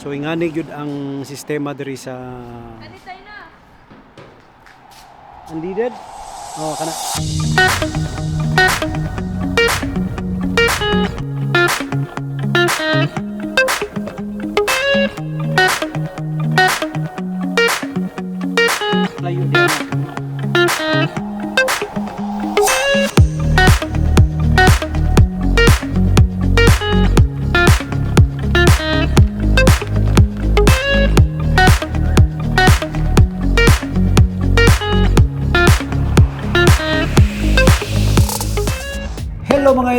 So ingani gyud ang sistema diri sa Kanitay na. Unleaded? Oh, kana.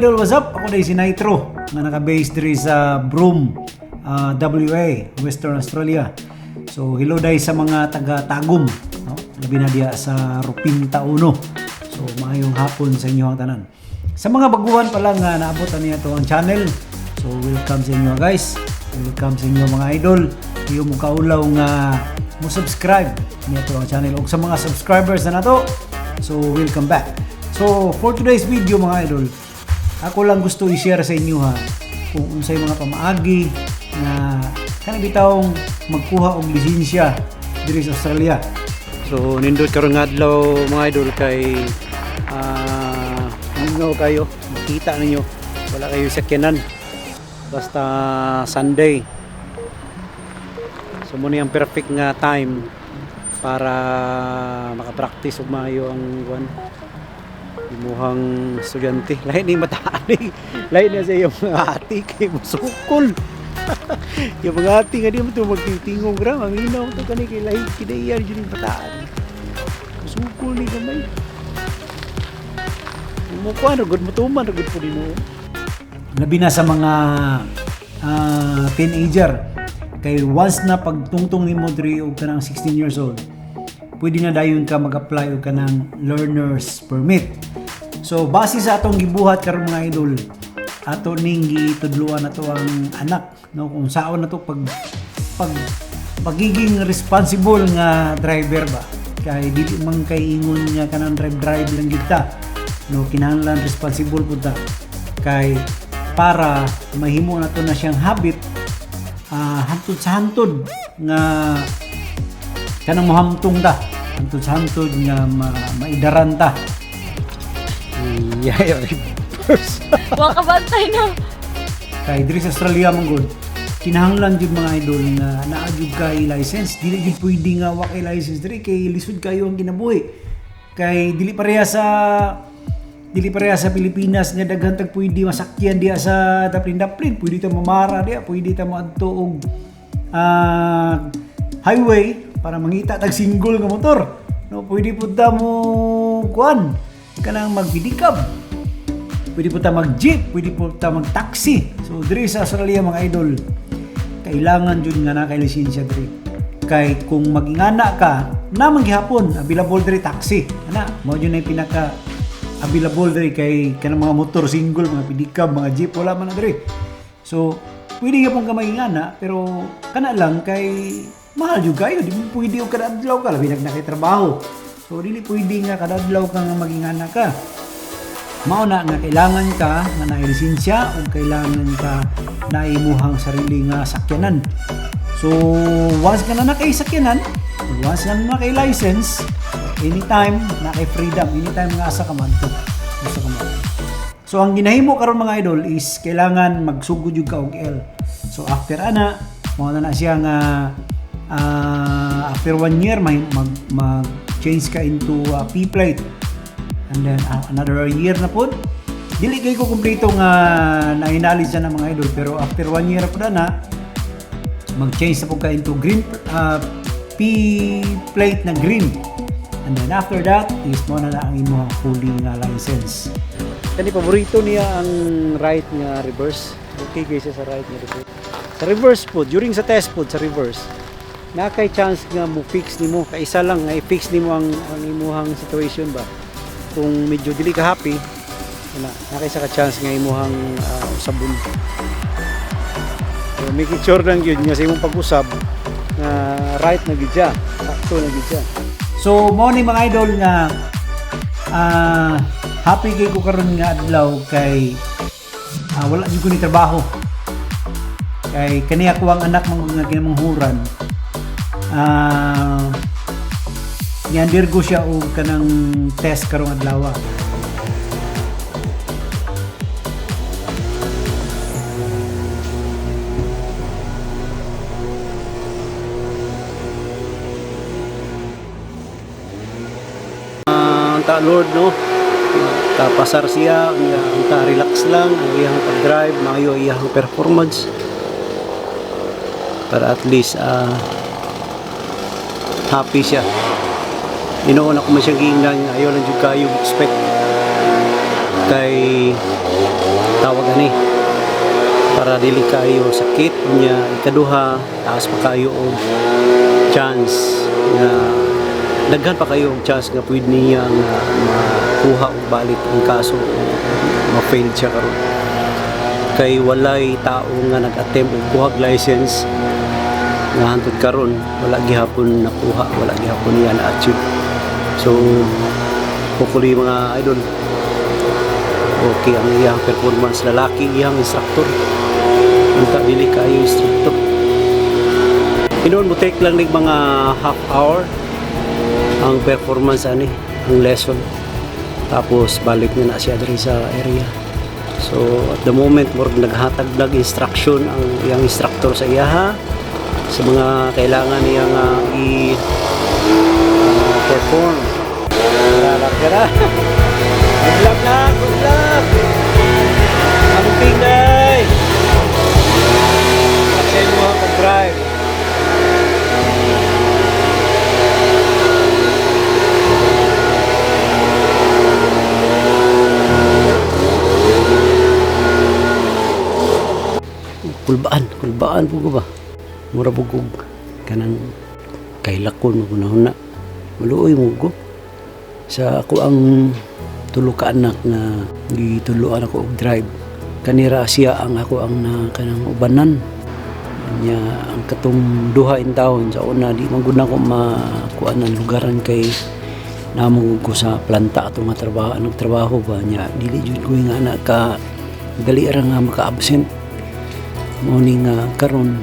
Idol, what's up? Ako na si Nitro nga naka-base diri sa Broome, ah, WA, Western Australia. So hello dai sa mga taga Tagum, no? Labi na diya sa Rupinta Uno. So maayong hapon sa inyo ang tanan. Sa mga baguhan pa lang nga naabot niya to ang channel. So welcome sa inyo guys. Welcome sa inyo mga idol. Iyo mo kaulaw nga mo subscribe niya ang channel ug sa mga subscribers na nato. So welcome back. So for today's video mga idol, ako lang gusto i-share sa inyo ha kung unsay mga pamaagi na kanang bitawng magkuha og lisensya diri sa Australia. So nindot karon nga adlaw mga idol kay uh, kayo? Makita ninyo. Wala kayo sakyanan. Basta Sunday. So muna yung perfect nga time para makapractice og maayo ang kuan imuhang estudyante lain ni mataani lain na sa iyong ati kay musukol. Yung mga ati nga di mo ito magtitingong gra maminaw to kani kay lahi kinaiyan yun yung bataan musukol ni gamay. Ano good mo tuman good po din mo. Labi na sa mga ah, teenager. Kay once na pagtungtong nimo diri og kanang 16 years old pwede na dayon ka mag-apply og kanang learner's permit so base sa atong gibuhat karon mga idol ato ning gitudluan nato ang anak no? Kung saon nato pag pag pagiging responsible nga driver ba? Kay dili man kay ingon nga kanang drive drive lang gid ta no? Kinahanglan responsible pud ta. Kay para mahimo nato na siyang habit ah hantod sa hantod nga kanang mohamtong ta. Hantod sa hantod nga ma, maidaran ta yeah, first Wa ka bantay na. kay diri sa Australia man gud kinahanglan jud mga idol na naagid kay license. Dili jud pwede nga wa kay license diri kay lisod kayo ang kinabuhi kay dili pareha sa dili pareha sa Pilipinas nga daghan tag pwede masakyan diya sa daplin daplin pwede ta mamara diya pwede ta moadto og ah, highway para mangita tag single nga motor. No pwede pud ta mo kuan kanang magbidikab pwede po ta mag-jeep, pwede po ta mag-taxi. So, diri sa Australia mga idol, kailangan jud nga na kay lisensya diri. Kay kung magingana ka, naman gihapon available diri taxi. Ana, mo jud na yung pinaka available diri kay kanang mga motor single, mga pidikab, mga jeep wala man na diri. So, pwede nga pong ka magingana, pero kana lang kay mahal jud kayo, di mo pwede og kada adlaw ka labi nag nakay trabaho. So, dili pwede nga kada adlaw ka nga magingana ka. Mao na nga kailangan ka nga na lisensya o kailangan ka na imuhang sarili nga sakyanan. So once ka na na sakyanan once na na kay license anytime na kay freedom anytime nga asa ka man to gusto ka man. So ang ginahimo karon mga idol is kailangan magsugod yung ka og L. So after ana mao na na siya nga ah, after one year may mag, mag change ka into a P plate and then uh, another year na po. Dili kay ko kumpleto nga na-acknowledge na ng mga idol pero after one year po na mag-change na po ka into green uh, P plate na green. And then after that is mo na na ang imo fully nga license. Kani paborito niya ang right nga reverse? Okay guys sa right nga reverse. Sa reverse po during sa test po sa reverse na kay chance nga mo fix nimo. Kay isa lang nga i-fix nimo ang ang imuhang situation ba? Kung medyo dili ka happy wala nakisa ka chance nga imuhang uh, usabon. So make sure lang yun nga sa imong pag-usab nga right na gid siya na gid siya. So mo ni mga idol nga ah, happy kay ko karon nga adlaw kay ah, wala jud ko ni trabaho. Kay kani ako ang anak nga ginamanghuran. Ah ni-undergo siya og kanang test karong adlaw. ang ta Lord no tapasar siya ang ta relax lang ang iyang pag-drive maayo iyang performance para at least ah, happy siya. Inoon ako man siyang giingnan ayaw lang jud kayo expect. Kay tawag ani para dili kayo sakit niya ikaduha taas pa kayo og chance na daghan pa kayo og chance nga pwede niya nga makuha og balik ang kaso ma-fail siya karon. Kay walay tao nga nag-attempt og kuhag license nga hantod karon wala gihapon nakuha wala gihapon niya na-achieve so hopefully mga idol okay ang iyang performance. Lalaki iyang instructor. Unta dili kayo instructor. Inoon mo take lang ning mga half hour ang performance ani ang lesson. Tapos balik na na siya diri sa area. So at the moment more naghatag nag instruction ang iyang instructor sa iya ha sa mga kailangan niya nga i uh, perform Tara, tara. Good luck na, good luck. Ang tingay. Aksay mo ang pag-drive. kulbaan kulbaan po ko ba mura kog kanang kailakon mo na maluoy mo ko. Sa ako ang tulo ka anak na gituluan ako og drive. Kanira siya ang ako ang na kanang ubanan. Nya ang katong duha in taon sa una di man gud na ko makuan ang lugaran kay namong ko sa planta ato nga trabaho. Nagtrabaho ba? Nya dili jud ko nga anak ka dali ra nga maka-absent. Mo ni nga karon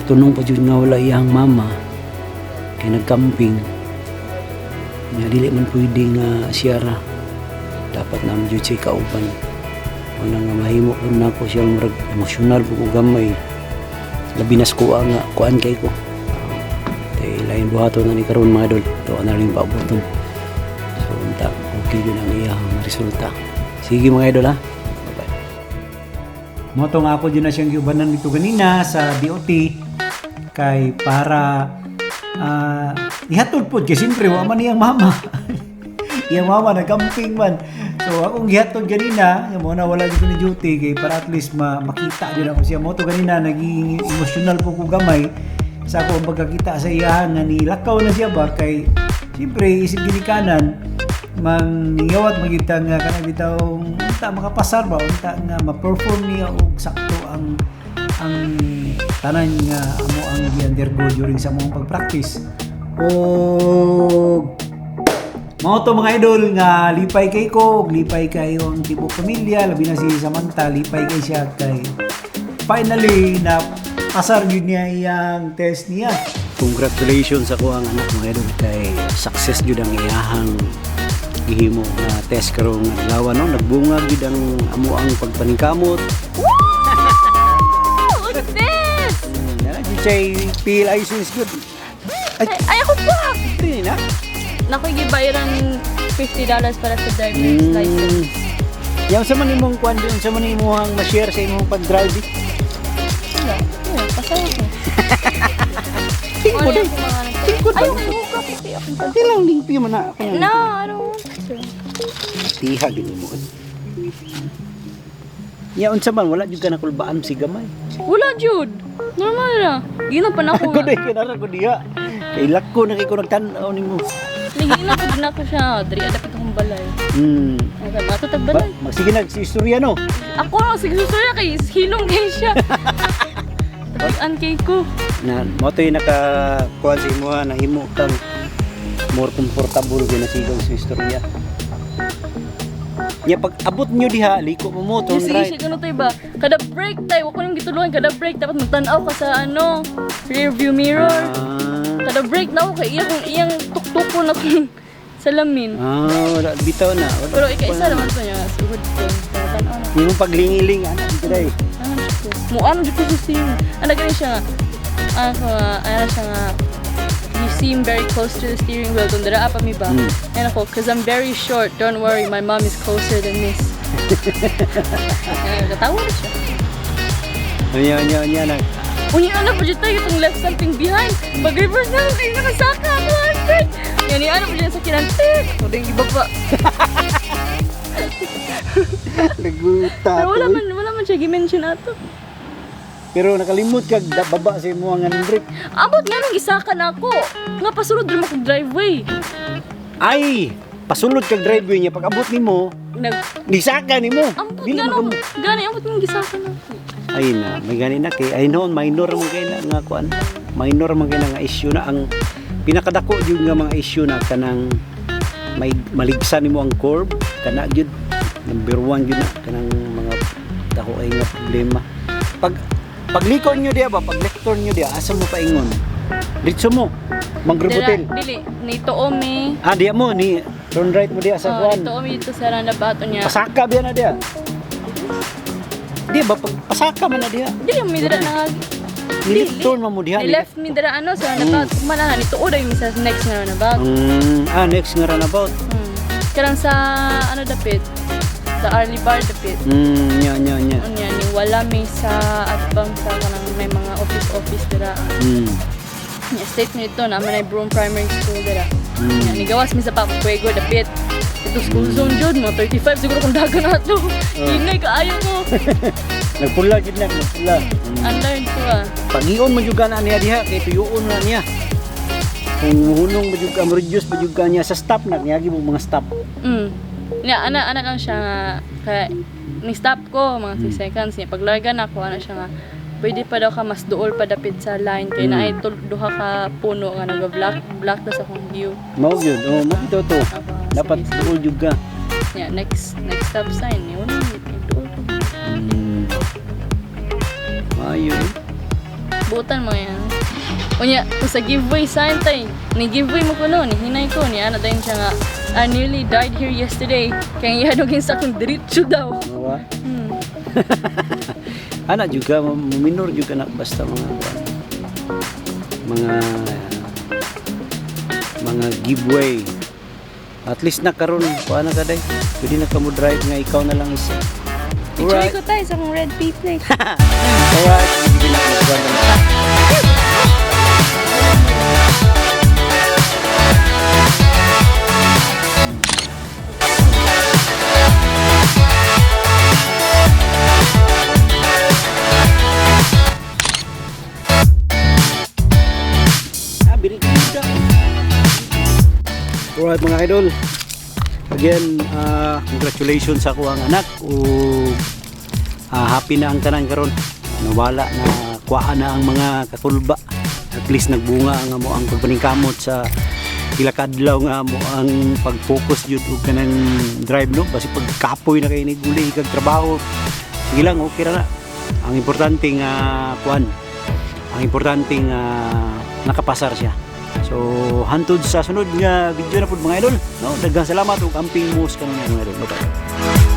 natunong pa jud nga wala iyang mama. Kay nagcamping nga dili man pwede nga siya ra dapat na jud siya kauban. Wala nga mahimo ko na ko siyang murag emosyonal ko gamay. Labi na ko nga kuan kay ko. Kay lain buhaton na ni karon mga idol. To na rin pabuton so unta okay yun ang iyang resulta. Sige mga idol ha? Moto nga ako dyan na siyang giubanan nito ganina sa DOT kay para ah ihatod po kay siyempre wa man iyang mama. iyang mama nagamping man. So akong gihatod ganina, mo na wala dito ni duty kay para at least ma makita din ako siya. Moto ganina naging emotional po ko gamay sa ako ang pagkakita sa iya nga nilakaw na siya ba kay siyempre isip ginikanan mang ningawat magita nga kanang bitaw unta makapasar ba unta nga ma-perform niya og sakto ang ang tanan nga amo ang gi-undergo during sa mong pag-practice. Og mao to mga idol nga lipay kay ko lipay kayo ang tibok pamilya labi na si Samantha lipay kay siya kay finally na pasar yun niya iyang test niya. Congratulations ako ang anak mga idol kay success jud ang iyahang gihimo nga test karong adlaw no? Nagbunga jud ang amo ang pagpaningkamot say feel license good Ay, ay ako pa! Dili na Nakoy gibayaran $50 para sa driver's Mm. license. Yang sa man imong kwan din sa man imong ma-share sa imong pag-drive eh. Wala. Pasaya ko. Tingko Wala din. akong mga nagsabi. Tingko Ayaw din. ko yung kape. Ako pa. Di lang limpyo man na ako. No, I don't want to. Tiha gid mo. Ya unsa man wala jud ka nakulbaan si gamay. Wala, Jude. Normal na. Gina pa na ako. Ako day kinara ko diha. Kay lako na kay ko nagtan-aw nimo. Nagina pa din ako siya. Dari, adapit akong balay. Hmm. Okay, matutag Ba, balay. magsige na si istorya no. Ako ang sigsusuya kay hilong kay siya. Tapian kay ko. Na mo to yung naka kuan sa imo ha, nahimo kang more comfortable gyud na sigaw sa istorya. Nya pag abot nyo diha liko mo mo turn Sige, right sige, ano tayo ba? Kada break tayo, wako nang gitulungan, kada break, dapat magtanaw ka sa ano, rear view mirror. ah, Kada break na ako, kay iya kung iyang tuktuko na kung salamin. ah wala bitaw na wala Pero ika-isa naman ko niya, sugod ko. Tanaw na. yung paglingiling ana dito dai Ano ko? Muano dito ko sa sim. Ano ganun siya nga. Ano ko nga, ano siya nga. Seem very close to the steering wheel. Kung dara pa mi ba? Mm. Ano ko, cause I'm very short. Don't worry, my mom is closer than this. Ano, Katawa na siya. nya nya nya nag Unya ano dyan tayo itong left something behind. Pag reverse na lang kayo nakasaka ako. Alfred. Yan yung ano pa dyan sa kinantik. O din iba pa. naguta Pero wala man, wala man siya gimension ato. Pero nakalimot kag baba sa imo ang break Abot nga nang isaka na ako. Nga pasulod rin ako driveway. ay pasulod kag driveway niya. Pag abot nimo Nag, disaka nimo. Ambot Dili gano, makamu- gani, ambot mong gisaka na ako. ay na may gani na kay I know minor man kay na nga kuan. Minor man kay na nga issue na. Ang pinakadako jud nga mga issue na kanang may maligsan nimo ang curb. Kana jud number one jud na kanang mga dako ay nga problema. Pag pagliko nyo diya ba pag lector nyo diya asa mo paingon ditso mo mangrubutel Dira, dili, ni Toomi. ah diya mo ni turn right mo diya sa Oh, kuan ni Toomi dito sa roundabout niya. pasaka biya na diya di ba pag pasaka man na diya Dili, may dira na Nilifton mo mo diha. Ni left me dira ano sa roundabout. Kumana na, ni Tuod ay sa next nga roundabout. Mm, ah, next nga runabout. Hmm. Karang sa, ano dapit? Sa early bar dapit. Mm, nya nya nya. Ano ni wala may sa atbang sa kanang may mga office-office dira. Mm. Ni state nito na may Broom Primary School dira. Mm. Yan, ni gawas mi sa Papapuego dapit. Ito school zone jud mo 35 siguro kung dagan na to. Hinay kaayo ko. Nagpula gid na, nagpula. Mm. Unlearned ko ah. Pag-ion man jud ka na niya diha kay tuyoon na niya. Kung hunong jud ka mo reduce jud ka niya sa stop na niya mo mga stop. Mm. Nya ana ana lang siya kaya ni stop ko mga 6 seconds niya paglarga na ako ana siya nga pwede pa daw ka mas duol pa dapit sa line kay Mm. na ay duha ka puno nga naga-block block ta sa akong view. Mao gyud. Oh, mo to to. Dapat duol jud ka. Yeah, next next stop sign ni wala ni duol. Mm. Butan mo yan. Unya, sa giveaway sign tay, ni giveaway mo ko no, ni hinay ko ni ana dayon siya nga I nearly died here yesterday. Kaya ihadugin sa akong diretso daw. Ana juga minor juga na basta mga mga mga giveaway. At least na karon kuha na ka day. Pwede na ka mo drive nga ikaw na lang isa. Picture Alright. ko tayo sa akong red P plate. Alright. Sige na Alright mga idol. Again, ah, congratulations sa ako ang anak. O ah, happy na ang tanan karon. Nawala na kuha na ang mga katulba. At least nagbunga ang mo ang pagpaningkamot sa pila kadlaw nga mo ang pag-focus jud kanang drive no basi pagkapoy na kay ni guli kag trabaho sige lang okay ra na ang importante nga kuan ang importante nga nakapasar siya so hantod sa sunod nga video na pud mga idol. No daghang salamat ug amping mo sa kanunay mga idol. No